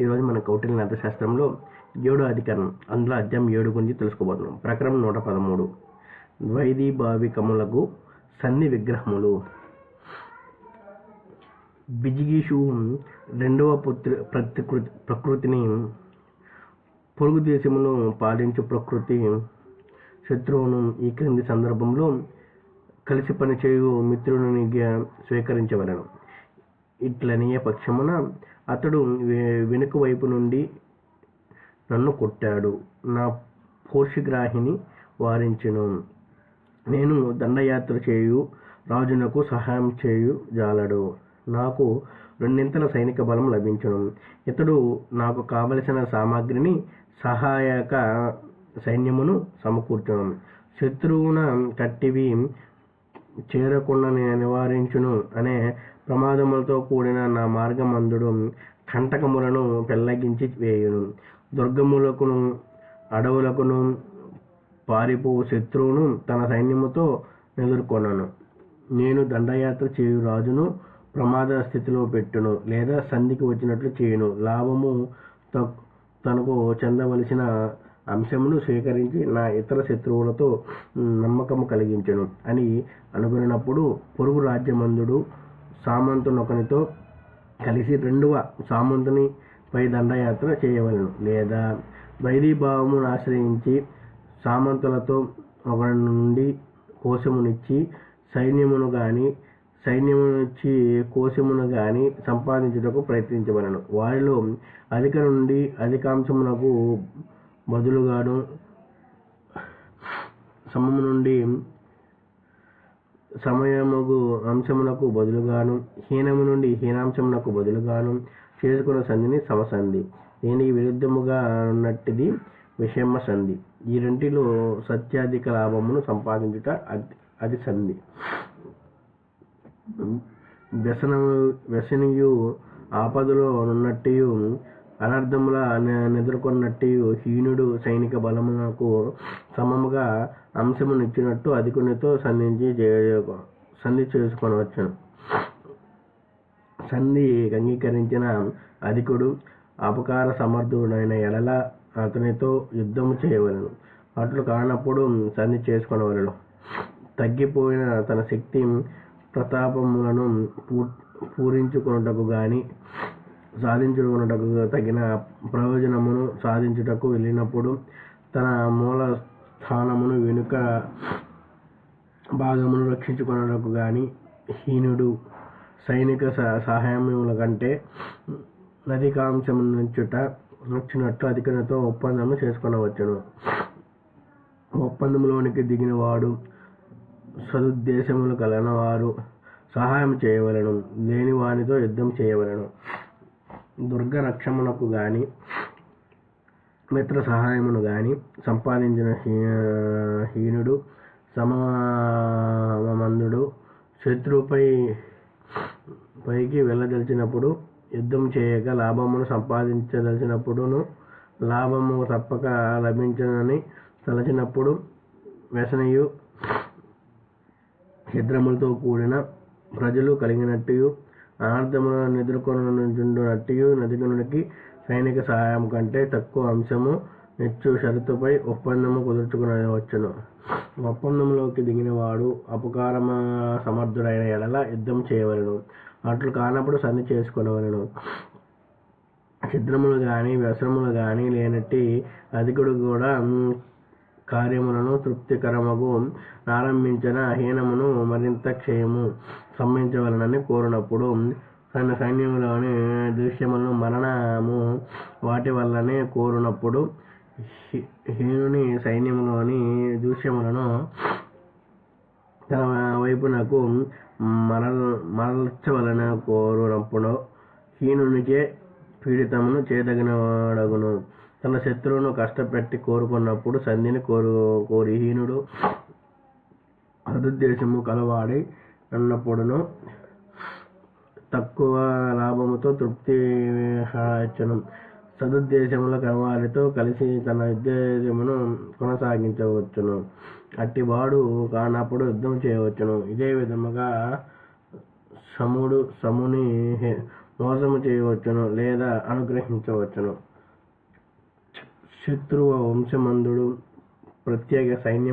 ఈరోజు మన కౌటిల్య అర్థశాస్త్రంలో ఏడో అధికరణం అందులో అధ్యాయం ఏడు గురించి తెలుసుకోబోతున్నాం. ప్రకరణం నూట పదమూడు. ద్వైదీభావికములకు సన్ని విగ్రహములు. బిజిగీషు రెండవ పుత్రి ప్రతికృతి ప్రకృతిని పొరుగు దేశమును పాలించు ప్రకృతి శత్రువును ఈ క్రింది సందర్భంలో కలిసి పనిచేయు మిత్రునిగా స్వీకరించవలను. ఇట్లనియ పక్షమున అతడు వెనుక వైపు నుండి నన్ను కొట్టాడు. నా పోషిగ్రాహిని వారించెను. నేను దండయాత్ర చేయు రాజునకు సహాయం చేయు జాలడు. నాకు రెండింతల సైనిక బలం లభించను. ఇతడు నాకు కావలసిన సామాగ్రిని సహాయక సైన్యమును సమకూర్చును. శత్రువున కట్టివి చేరకుండా నివారించును అనే ప్రమాదములతో కూడిన నా మార్గమందుడు కంటకములను పెళ్ళగించి వేయును. దుర్గములకును అడవులకును పారిపో శత్రువును తన సైన్యముతో ఎదుర్కొనను. నేను దండయాత్ర చేయు రాజును ప్రమాద స్థితిలో పెట్టును లేదా సంధికి వచ్చినట్లు చేయును. లాభము త- తనకు చెందవలసిన అంశమును స్వీకరించి నా ఇతర శత్రువులతో నమ్మకము కలిగించను అని అనుకున్నప్పుడు పొరుగు రాజ్యమందుడు సామంతునొకనితో కలిసి రెండవ సామంతుని పై దండయాత్ర చేయవలను. లేదా వైదీభావమును ఆశ్రయించి సామంతులతో ఒకరి నుండి కోశమునిచ్చి సైన్యమును గాని సైన్యమునిచ్చి కోశమును గాని సంపాదించుటకు ప్రయత్నించవలను. వారిలో అధిక నుండి అధికాంశమునకు బదులుగాను సమము నుండి సమయముగు అంశమునకు బదులుగాను హీనము నుండి హీనాంశమునకు బదులుగాను చేసుకున్న సంధిని సమసంధి. దీనికి విరుద్ధముగా ఉన్నట్టిది విషమ సంధి ఈ రెంటిలో సత్యాధిక లాభమును సంపాదించుట అది అది సంధి. వ్యసనము వ్యసనియు ఆపదలో ఉన్నట్టు అనర్థముల నిద్రకొన్నట్టు హీనుడు సైనిక బలమునకు సమముగా అంశమునిచ్చినట్టు అధికునితో సంధించి సంధి చేసుకొనవచ్చును. సంధి అంగీకరించిన అధికుడు అపకార సమర్థుడైన ఎడల అతనితో యుద్ధము చేయవలను. అట్లు కానప్పుడు సంధి చేసుకొనవలను. తగ్గిపోయిన తన శక్తి ప్రతాపములను పూ- పూరించుకొనుటకు గాని సాధించుకొనుటకు తగిన ప్రయోజనమును సాధించుటకు వెళ్ళినప్పుడు తన మూల స్థానమును వెనుక భాగమును రక్షించుకొనుటకు గాని హీనుడు సైనిక స- సహాయముల కంటే నదికాంశమునుచుట వచ్చినట్లు అధికనతో ఒప్పందము చేసుకొనవచ్చును. ఒప్పందములోనికి దిగిన వాడు సదుద్దేశములు కలన వారు సహాయం చేయవలను లేని వానితో యుద్ధం చేయవలను. దుర్గ రక్షమునకు గాని మిత్ర సహాయమును గాని సంపాదించిన హీ- హీనుడు సమ శత్రువుపై పైకి వెళ్ళదలిచినప్పుడు యుద్ధం చేయక లాభమును సంపాదించదలిచినప్పుడును లాభము తప్పక లభించనని తలచినప్పుడు వ్యసనయు ఛిద్రములతో కూడిన ప్రజలు కలిగినట్టు అనార్థములను నిద్రకొనుచుండునట్టు నదిగునుడికి సైనిక సహాయం కంటే తక్కువ అంశము నెచ్చు షరతుపై ఒప్పందము కుదుర్చుకునవచ్చును. ఒప్పందంలోకి దిగినవాడు అపకారమ సమర్థుడైన ఎడల యుద్ధం చేయవలను. అట్లు కానప్పుడు సంధి చేసుకొనవలెను. ఛిద్రములు కానీ వ్యసనములు కానీ లేనట్టి అధికుడు కూడా కార్యములను తృప్తికరమగు ఆరంభించిన హీనమును మరింత క్షయము సంభించవలనని కోరినప్పుడు తన సైన్యంలోని దృశ్యములను మరణము వాటి వల్లనే కోరినప్పుడు హీనుని సైన్యములోని దృశ్యములను తన వైపునకు మరల్ మరల్చవలన కోరునప్పుడు హీనునిచే పీడితమును చేయదగినడగును తన శత్రువును కష్టపెట్టి కోరుకున్నప్పుడు సంధిని కోరు కోరి హీనుడు అదుద్దేశము కలవాడి అన్నప్పుడును తక్కువ లాభముతో తృప్తి ఇచ్చను సదుద్దేశముల కలవారితో కలిసి తన ఉద్దేశమును కొనసాగించవచ్చును. అట్టివాడు కానప్పుడు యుద్ధం చేయవచ్చును. ఇదే విధముగా సముడు సముని మోసము చేయవచ్చును లేదా అనుగ్రహించవచ్చును. శత్రువు వంశమందుడు ప్రత్యేక సైన్యం